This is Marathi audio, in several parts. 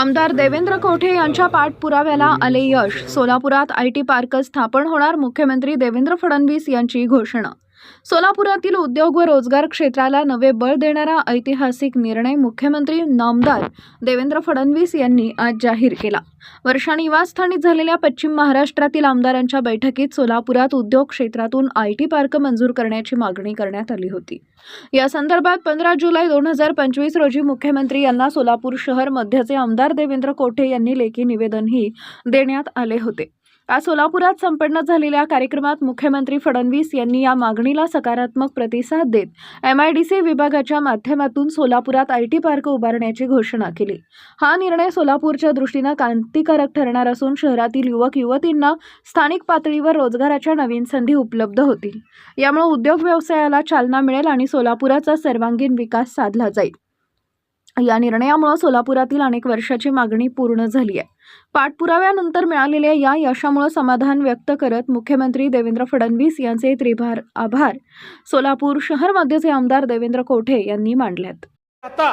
आमदार देवेंद्र कोठे यांच्या पाठपुराव्याला आले यश? सोलापुरात आय टी पार्क स्थापन होणार मुख्यमंत्री देवेंद्र फडणवीस यांची घोषणा सोलापुरातील उद्योग व रोजगार क्षेत्राला नवे बळ देणारा ऐतिहासिक निर्णय मुख्यमंत्री नामदार देवेंद्र फडणवीस यांनी आज जाहीर केला. वर्षा निवासस्थानी झालेल्या पश्चिम महाराष्ट्रातील आमदारांच्या बैठकीत सोलापुरात उद्योग क्षेत्रातून आय टी पार्क मंजूर करण्याची मागणी करण्यात आली होती. या संदर्भात पंधरा जुलै दोन हजार पंचवीस रोजी मुख्यमंत्री यांना सोलापूर शहर मध्यचे आमदार देवेंद्र कोठे यांनी लेखी निवेदनही देण्यात आले होते. काल सोलापुरात संपन्न झालेल्या कार्यक्रमात मुख्यमंत्री फडणवीस यांनी या मागणीला सकारात्मक प्रतिसाद देत एमआयडीसी विभागाच्या माध्यमातून सोलापुरात आय टी पार्क उभारण्याची घोषणा केली. हा निर्णय सोलापूरच्या दृष्टीनं क्रांतिकारक ठरणार असून शहरातील युवक युवतींना स्थानिक पातळीवर रोजगाराच्या नवीन संधी उपलब्ध होतील. यामुळे उद्योग व्यवसायाला चालना मिळेल आणि सोलापुराचा सर्वांगीण विकास साधला जाईल. या निर्णयामुळे सोलापुरातील अनेक वर्षाची मागणी पूर्ण झाली आहे. पाठपुराव्यानंतर मिळालेल्या या यशामुळे समाधान व्यक्त करत मुख्यमंत्री देवेंद्र फडणवीस यांचे त्रिभार आभार सोलापूर शहर मध्यचे आमदार देवेंद्र कोठे यांनी मांडलेत आता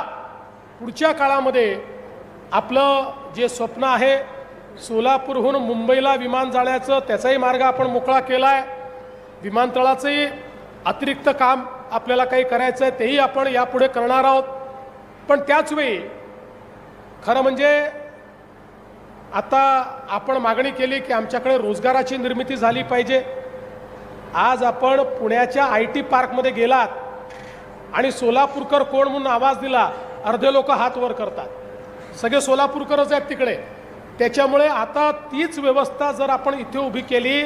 पुढच्या काळामध्ये आपलं जे स्वप्न आहे सोलापूरहून मुंबईला विमान जाण्याचं त्याचाही मार्ग आपण मोकळा केला आहे विमानतळाचंही अतिरिक्त काम आपल्याला काही करायचं आहे तेही आपण यापुढे करणार आहोत. पण त्याचवेळी खरं म्हणजे आता आपण मागणी केली की आमच्याकडे रोजगाराची निर्मिती झाली पाहिजे. आज आपण पुण्याच्या आय टी पार्कमध्ये गेलात आणि सोलापूरकर कोण म्हणून आवाज दिला अर्धे लोक हात वर करतात. सगळे सोलापूरकरच आहेत तिकडे. त्याच्यामुळे आता तीच व्यवस्था जर आपण इथे उभी केली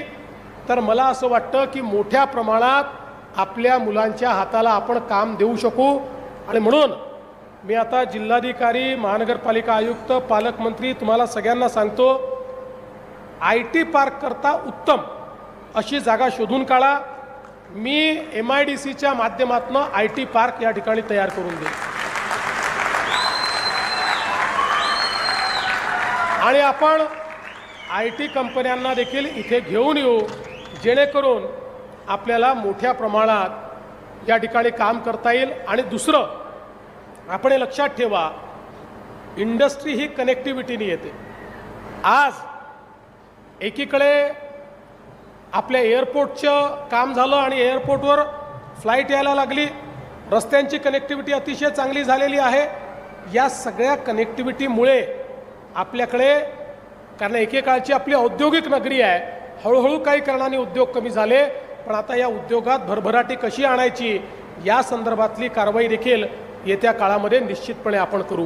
तर मला असं वाटतं की मोठ्या प्रमाणात आपल्या मुलांच्या हाताला आपण काम देऊ शकू. आणि म्हणून मी आता जिल्हाधिकारी महानगरपालिका आयुक्त पालकमंत्री तुम्हाला सगळ्यांना सांगतो आय टी पार्क करता उत्तम अशी जागा शोधून काढा. मी एम आय डी सीच्या माध्यमातून आय टी पार्क या ठिकाणी तयार करून देईन. आणि आपण आय टी कंपन्यांना देखील इथे घेऊन येऊ जेणेकरून आपल्याला मोठ्या प्रमाणात या ठिकाणी काम करता येईल. आणि दुसरं आपण हे लक्षात ठेवा इंडस्ट्री ही कनेक्टिव्हिटीने येते. आज एकीकडे आपल्या एअरपोर्टचं काम झालं आणि एअरपोर्टवर फ्लाईट यायला लागली. रस्त्यांची कनेक्टिव्हिटी अतिशय चांगली झालेली आहे. या सगळ्या कनेक्टिव्हिटीमुळे आपल्याकडे कारण एकेकाळची आपली औद्योगिक नगरी आहे हळूहळू काही कारणाने उद्योग कमी झाले पण आता या उद्योगात भरभराटी कशी आणायची या संदर्भातली कारवाई देखील येत्या काळामध्ये निश्चितपणे आपण करू.